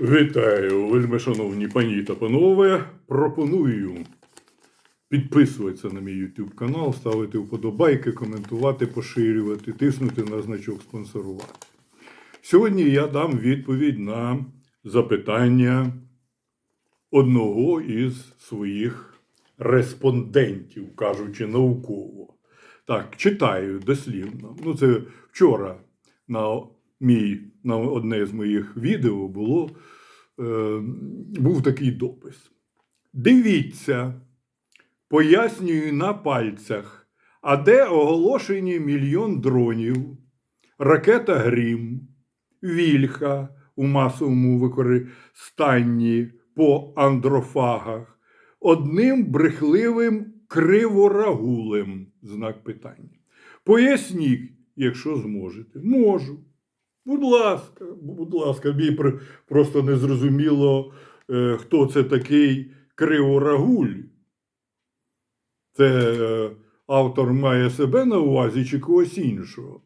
Вітаю, вельми шановні пані та панове. Пропоную підписуватися на мій YouTube канал, ставити вподобайки, коментувати, поширювати, тиснути на значок спонсорувати. Сьогодні я дам відповідь на запитання одного із своїх респондентів, кажучи науково. Так, читаю дослівно. Ну, це вчора на мій на одне з моїх відео було, е, був такий допис. Дивіться, пояснюю на пальцях, а де оголошені мільйон дронів, ракета Грім, Вільха у масовому використанні по андрофагах, одним брехливим криворагулем знак питання. Поясніть, якщо зможете. Можу. Будь ласка, будь ласка, мені просто не зрозуміло, е, хто це такий Криворагуль. Це е, автор має себе на увазі чи когось іншого.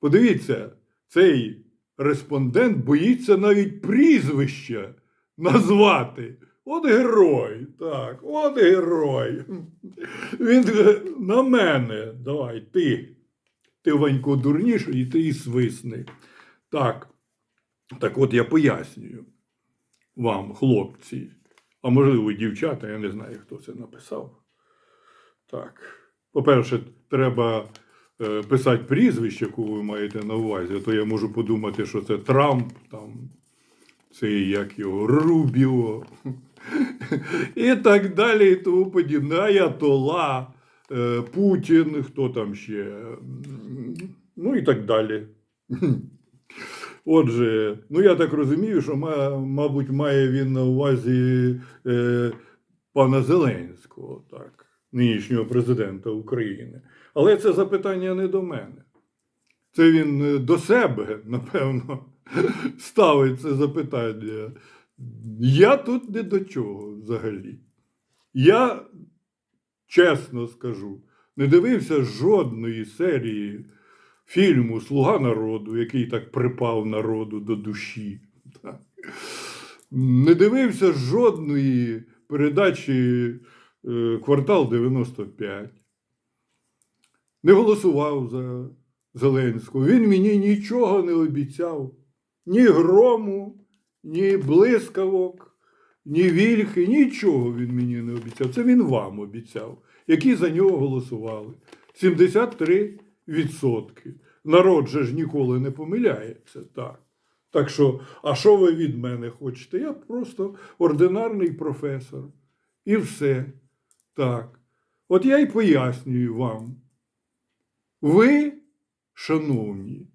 Подивіться, цей респондент боїться навіть прізвища назвати. От герой, так, от герой. Він е, на мене. Давай, ти. Ти Ванько дурніший, і ти і свисни. Так. Так от я пояснюю вам, хлопці, а можливо, дівчата, я не знаю, хто це написав. Так. По-перше, треба е, писати прізвище, кого ви маєте на увазі, а то я можу подумати, що це Трамп, там, це як його Рубіо, і так далі, і тому подібне. Аятола, е, Путін, хто там ще, ну і так далі. Отже, ну я так розумію, що, мабуть, має він на увазі е, пана Зеленського, так, нинішнього президента України. Але це запитання не до мене. Це він е, до себе, напевно, ставить це запитання. Я тут не до чого взагалі. Я чесно скажу, не дивився жодної серії фільму Слуга народу, який так припав народу до душі. Не дивився жодної передачі е, Квартал 95. Не голосував за Зеленського. Він мені нічого не обіцяв. Ні грому, ні блискавок, ні вільхи, нічого він мені не обіцяв. Це він вам обіцяв, які за нього голосували. 73%. Народ же ж ніколи не помиляється. Так. Так що, а що ви від мене хочете? Я просто ординарний професор. І все. Так. От я й пояснюю вам. Ви, шановні,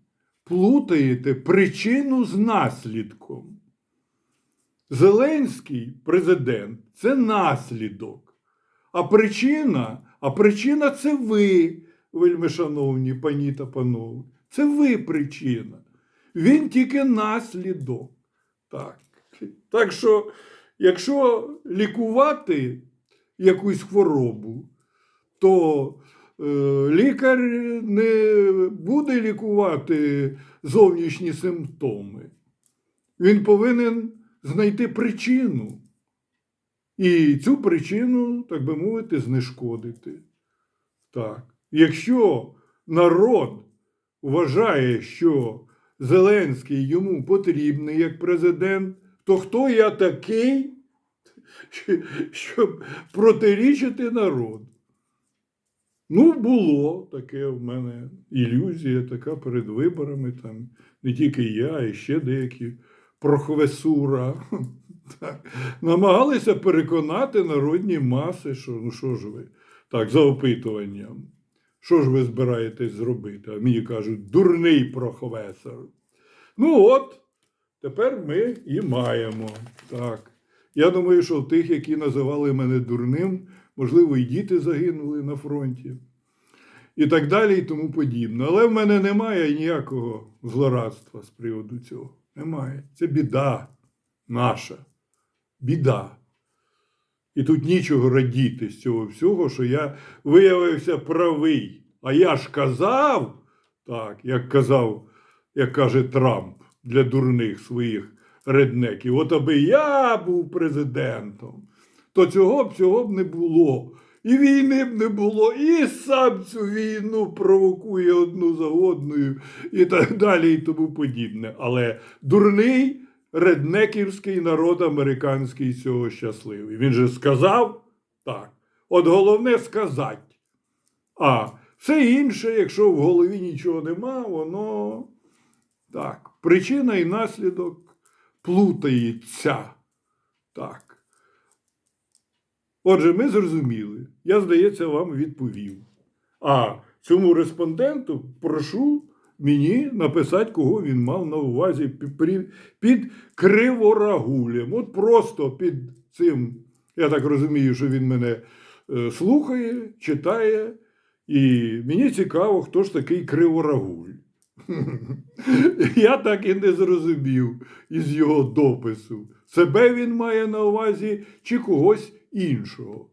плутаєте причину з наслідком. Зеленський президент це наслідок. А причина, а причина це ви, вельми шановні пані та панове. Це ви причина. Він тільки наслідок. Так. так що, якщо лікувати якусь хворобу, то е, лікар не буде лікувати зовнішні симптоми. Він повинен знайти причину. І цю причину, так би мовити, знешкодити. Так. Якщо народ вважає, що Зеленський йому потрібний як президент, то хто я такий, щоб протирічити народу? Ну, було таке в мене ілюзія, така перед виборами. Там не тільки я, а ще деякі прохвесура. Так. Намагалися переконати народні маси, що ну що ж ви, так, за опитуванням. Що ж ви збираєтесь зробити? А мені кажуть, дурний професор. Ну от, тепер ми і маємо. Так. Я думаю, що в тих, які називали мене дурним, можливо, і діти загинули на фронті. І так далі, і тому подібне. Але в мене немає ніякого злорадства з приводу цього. Немає. Це біда наша. Біда. І тут нічого радіти з цього всього, що я виявився правий. А я ж казав, так, як казав, як каже Трамп для дурних своїх реднеків. От аби я був президентом, то цього б цього б не було. І війни б не було, і сам цю війну провокує одну за одною, і так далі, і тому подібне. Але дурний реднеківський народ американський цього щасливий. Він же сказав так. От головне сказати. А все інше, якщо в голові нічого нема, воно так. Причина і наслідок плутається. Так. Отже, ми зрозуміли. Я, здається, вам відповів. А цьому респонденту прошу мені написати, кого він мав на увазі під криворагулем. От просто під цим. Я так розумію, що він мене е, слухає, читає. І мені цікаво, хто ж такий криворагуль. Я так і не зрозумів із його допису. Себе він має на увазі чи когось іншого.